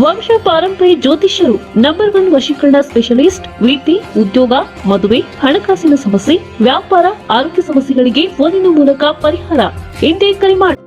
ವಂಶ ಪಾರಂಪರ್ಯ ಜ್ಯೋತಿಷ್ಯರು ನಂಬರ್ ಒನ್ ವಶೀಕರಣ ಸ್ಪೆಷಲಿಸ್ಟ್ ವೃತ್ತಿ ಉದ್ಯೋಗ, ಮದುವೆ, ಹಣಕಾಸಿನ ಸಮಸ್ಯೆ, ವ್ಯಾಪಾರ, ಆರೋಗ್ಯ ಸಮಸ್ಯೆಗಳಿಗೆ ಫೋನಿನ ಮೂಲಕ ಪರಿಹಾರ. ಎಂದೇ ಕರೆ ಮಾಡಿ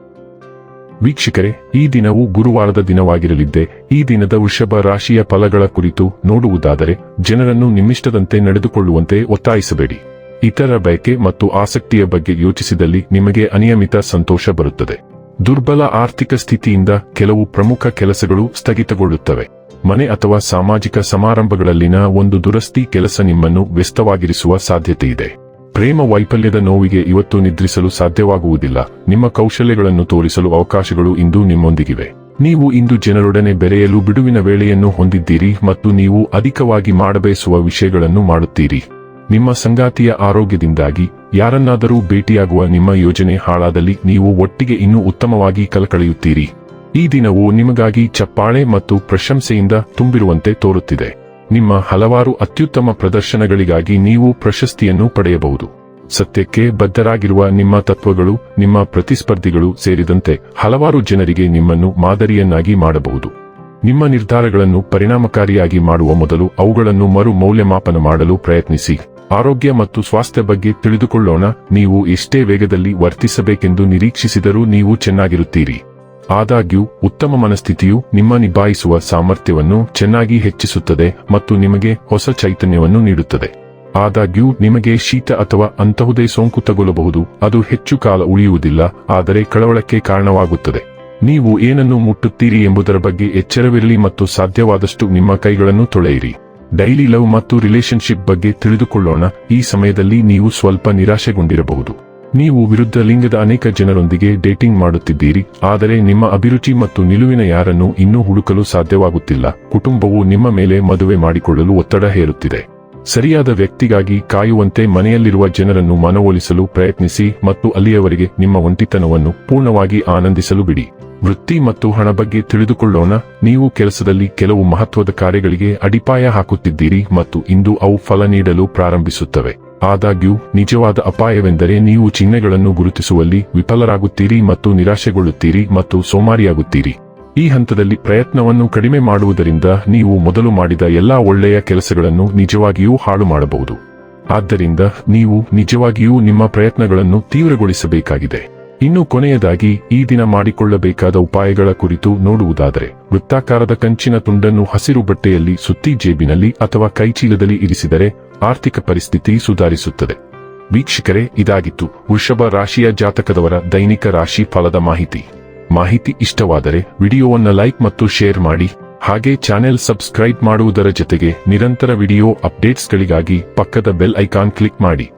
ವೀಕ್ಷಕರೇ, ಈ ದಿನವು ಗುರುವಾರದ ದಿನವಾಗಿರಲಿದ್ದೆ. ಈ ದಿನದ ವೃಷಭ ರಾಶಿಯ ಫಲಗಳ ಕುರಿತು ನೋಡುವುದಾದರೆ, ಜನರನ್ನು ನಿಮ್ಮಿಷ್ಟದಂತೆ ನಡೆದುಕೊಳ್ಳುವಂತೆ ಒತ್ತಾಯಿಸಬೇಡಿ. ಇತರ ಬಯಕೆ ಮತ್ತು ಆಸಕ್ತಿಯ ಬಗ್ಗೆ ಯೋಚಿಸಿದಲ್ಲಿ ನಿಮಗೆ ಅನಿಯಮಿತ ಸಂತೋಷ ಬರುತ್ತದೆ. ದುರ್ಬಲ ಆರ್ಥಿಕ ಸ್ಥಿತಿಯಿಂದ ಕೆಲವು ಪ್ರಮುಖ ಕೆಲಸಗಳು ಸ್ಥಗಿತಗೊಳ್ಳುತ್ತವೆ. ಮನೆ ಅಥವಾ ಸಾಮಾಜಿಕ ಸಮಾರಂಭಗಳಲ್ಲಿನ ಒಂದು ದುರಸ್ತಿ ಕೆಲಸ ನಿಮ್ಮನ್ನು ವ್ಯಸ್ತವಾಗಿರಿಸುವ ಸಾಧ್ಯತೆಯಿದೆ. ಪ್ರೇಮ ವೈಫಲ್ಯದ ನೋವಿಗೆ ಇವತ್ತು ನಿದ್ರಿಸಲು ಸಾಧ್ಯವಾಗುವುದಿಲ್ಲ. ನಿಮ್ಮ ಕೌಶಲ್ಯಗಳನ್ನು ತೋರಿಸಲು ಅವಕಾಶಗಳು ಇಂದು ನಿಮ್ಮೊಂದಿಗಿವೆ. ನೀವು ಇಂದು ಜನರೊಡನೆ ಬೆರೆಯಲು ಬಿಡುವಿನ ವೇಳೆಯನ್ನು ಹೊಂದಿದ್ದೀರಿ ಮತ್ತು ನೀವು ಅಧಿಕವಾಗಿ ಮಾಡಬಯಸುವ ವಿಷಯಗಳನ್ನು ಮಾಡುತ್ತೀರಿ. ನಿಮ್ಮ ಸಂಗಾತಿಯ ಆರೋಗ್ಯದಿಂದಾಗಿ ಯಾರನ್ನಾದರೂ ಭೇಟಿಯಾಗುವ ನಿಮ್ಮ ಯೋಜನೆ ಹಾಳಾದಲ್ಲಿ ನೀವು ಒಟ್ಟಿಗೆ ಇನ್ನೂ ಉತ್ತಮವಾಗಿ ಕಲಕಳೆಯುತ್ತೀರಿ ಈ ದಿನವು ನಿಮಗಾಗಿ ಚಪ್ಪಾಳೆ ಮತ್ತು ಪ್ರಶಂಸೆಯಿಂದ ತುಂಬಿರುವಂತೆ ತೋರುತ್ತಿದೆ. ನಿಮ್ಮ ಹಲವಾರು ಅತ್ಯುತ್ತಮ ಪ್ರದರ್ಶನಗಳಿಗಾಗಿ ನೀವು ಪ್ರಶಸ್ತಿಯನ್ನು ಪಡೆಯಬಹುದು. ಸತ್ಯಕ್ಕೆ ಬದ್ಧರಾಗಿರುವ ನಿಮ್ಮ ತತ್ವಗಳು, ನಿಮ್ಮ ಪ್ರತಿಸ್ಪರ್ಧಿಗಳು ಸೇರಿದಂತೆ ಹಲವಾರು ಜನರಿಗೆ ನಿಮ್ಮನ್ನು ಮಾದರಿಯನ್ನಾಗಿ ಮಾಡಬಹುದು. ನಿಮ್ಮ ನಿರ್ಧಾರಗಳನ್ನು ಪರಿಣಾಮಕಾರಿಯಾಗಿ ಮಾಡುವ ಮೊದಲು ಅವುಗಳನ್ನು ಮರು ಮೌಲ್ಯಮಾಪನ ಮಾಡಲು ಪ್ರಯತ್ನಿಸಿ. ಆರೋಗ್ಯ ಮತ್ತು ಸ್ವಾಸ್ಥ್ಯ ಬಗ್ಗೆ ತಿಳಿದುಕೊಳ್ಳೋಣ. ನೀವು ಎಷ್ಟೇ ವೇಗದಲ್ಲಿ ವರ್ತಿಸಬೇಕೆಂದು ನಿರೀಕ್ಷಿಸಿದರೂ ನೀವು ಚೆನ್ನಾಗಿರುತ್ತೀರಿ. ಆದಾಗ್ಯೂ, ಉತ್ತಮ ಮನಸ್ಥಿತಿಯು ನಿಮ್ಮ ನಿಭಾಯಿಸುವ ಸಾಮರ್ಥ್ಯವನ್ನು ಚೆನ್ನಾಗಿ ಹೆಚ್ಚಿಸುತ್ತದೆ ಮತ್ತು ನಿಮಗೆ ಹೊಸ ಚೈತನ್ಯವನ್ನು ನೀಡುತ್ತದೆ. ಆದಾಗ್ಯೂ, ನಿಮಗೆ ಶೀತ ಅಥವಾ ಅಂತಹುದೇ ಸೋಂಕು ತಗೊಳ್ಳಬಹುದು ಅದು ಹೆಚ್ಚು ಕಾಲ ಉಳಿಯುವುದಿಲ್ಲ, ಆದರೆ ಕಳವಳಕ್ಕೆ ಕಾರಣವಾಗುತ್ತದೆ. ನೀವು ಏನನ್ನು ಮುಟ್ಟುತ್ತೀರಿ ಎಂಬುದರ ಬಗ್ಗೆ ಎಚ್ಚರವಿರಲಿ ಮತ್ತು ಸಾಧ್ಯವಾದಷ್ಟು ನಿಮ್ಮ ಕೈಗಳನ್ನು ತೊಳೆಯಿರಿ. ಡೈಲಿ ಲವ್ ಮತ್ತು ರಿಲೇಶನ್ಶಿಪ್ ಬಗ್ಗೆ ತಿಳಿದುಕೊಳ್ಳೋಣ. ಈ ಸಮಯದಲ್ಲಿ ನೀವು ಸ್ವಲ್ಪ ನಿರಾಶೆಗೊಂಡಿರಬಹುದು. ನೀವು ವಿರುದ್ಧ ಲಿಂಗದ ಅನೇಕ ಜನರೊಂದಿಗೆ ಡೇಟಿಂಗ್ ಮಾಡುತ್ತಿದ್ದೀರಿ. ಆದರೆ ನಿಮ್ಮ ಅಭಿರುಚಿ ಮತ್ತು ನಿಲುವಿನ ಯಾರನ್ನು ಇನ್ನೂ ಹುಡುಕಲು ಸಾಧ್ಯವಾಗುತ್ತಿಲ್ಲ. ಕುಟುಂಬವು ನಿಮ್ಮ ಮೇಲೆ ಮದುವೆ ಮಾಡಿಕೊಳ್ಳಲು ಒತ್ತಡ ಹೇರುತ್ತಿದೆ. ಸರಿಯಾದ ವ್ಯಕ್ತಿಗಾಗಿ ಕಾಯುವಂತೆ ಮನೆಯಲ್ಲಿರುವ ಜನರನ್ನು ಮನವೊಲಿಸಲು ಪ್ರಯತ್ನಿಸಿ ಮತ್ತು ಅಲ್ಲಿಯವರೆಗೆ ನಿಮ್ಮ ಒಂಟಿತನವನ್ನು ಪೂರ್ಣವಾಗಿ ಆನಂದಿಸಲು ಬಿಡಿ. ವೃತ್ತಿ ಮತ್ತು ಹಣ ಬಗ್ಗೆ ತಿಳಿದುಕೊಳ್ಳೋಣ. ನೀವು ಕೆಲಸದಲ್ಲಿ ಕೆಲವು ಮಹತ್ವದ ಕಾರ್ಯಗಳಿಗೆ ಅಡಿಪಾಯ ಹಾಕುತ್ತಿದ್ದೀರಿ ಮತ್ತು ಇಂದು ಅವು ಫಲ ನೀಡಲು ಪ್ರಾರಂಭಿಸುತ್ತವೆ. ಆದಾಗ್ಯೂ, ನಿಜವಾದ ಅಪಾಯವೆಂದರೆ ನೀವು ಚಿಹ್ನೆಗಳನ್ನು ಗುರುತಿಸುವಲ್ಲಿ ವಿಫಲರಾಗುತ್ತೀರಿ ಮತ್ತು ನಿರಾಶೆಗೊಳ್ಳುತ್ತೀರಿ ಮತ್ತು ಸೋಮಾರಿಯಾಗುತ್ತೀರಿ. ಈ ಹಂತದಲ್ಲಿ ಪ್ರಯತ್ನವನ್ನು ಕಡಿಮೆ ಮಾಡುವುದರಿಂದ ನೀವು ಮೊದಲು ಮಾಡಿದ ಎಲ್ಲಾ ಒಳ್ಳೆಯ ಕೆಲಸಗಳನ್ನು ನಿಜವಾಗಿಯೂ ಹಾಳು ಮಾಡಬಹುದು. ಆದ್ದರಿಂದ, ನೀವು ನಿಜವಾಗಿಯೂ ನಿಮ್ಮ ಪ್ರಯತ್ನಗಳನ್ನು ತೀವ್ರಗೊಳಿಸಬೇಕಾಗಿದೆ. ಇನ್ನು ಕೊನೆಯದಾಗಿ, ಈ ದಿನ ಮಾಡಿಕೊಳ್ಳಬೇಕಾದ ಉಪಾಯಗಳ ಕುರಿತು ನೋಡುವುದಾದರೆ, ವೃತ್ತಾಕಾರದ ಕಂಚಿನ ತುಂಡನ್ನು ಹಸಿರು ಬಟ್ಟೆಯಲ್ಲಿ ಸುತ್ತಿ ಜೇಬಿನಲ್ಲಿ ಅಥವಾ ಕೈಚೀಲದಲ್ಲಿ ಇರಿಸಿದರೆ, ಆರ್ಥಿಕ ಪರಿಸ್ಥಿತಿ ಸುಧಾರಿಸುತ್ತದೆ. ವೀಕ್ಷಕರೇ, ಇದಾಗಿತ್ತು ವೃಷಭ ರಾಶಿಯ ಜಾತಕದವರ ದೈನಿಕ ರಾಶಿ ಫಲದ ಮಾಹಿತಿ. ಮಾಹಿತಿ ಇಷ್ಟವಾದರೆ, ವಿಡಿಯೋವನ್ನು ಲೈಕ್ ಮತ್ತು ಶೇರ್ ಮಾಡಿ, ಹಾಗೆ ಚಾನೆಲ್ ಸಬ್ಸ್ಕ್ರೈಬ್ ಮಾಡುವುದರ ಜೊತೆಗೆ ನಿರಂತರ ವಿಡಿಯೋ ಅಪ್ಡೇಟ್ಸ್ಗಳಿಗಾಗಿ ಪಕ್ಕದ ಬೆಲ್ ಐಕಾನ್ ಕ್ಲಿಕ್ ಮಾಡಿ.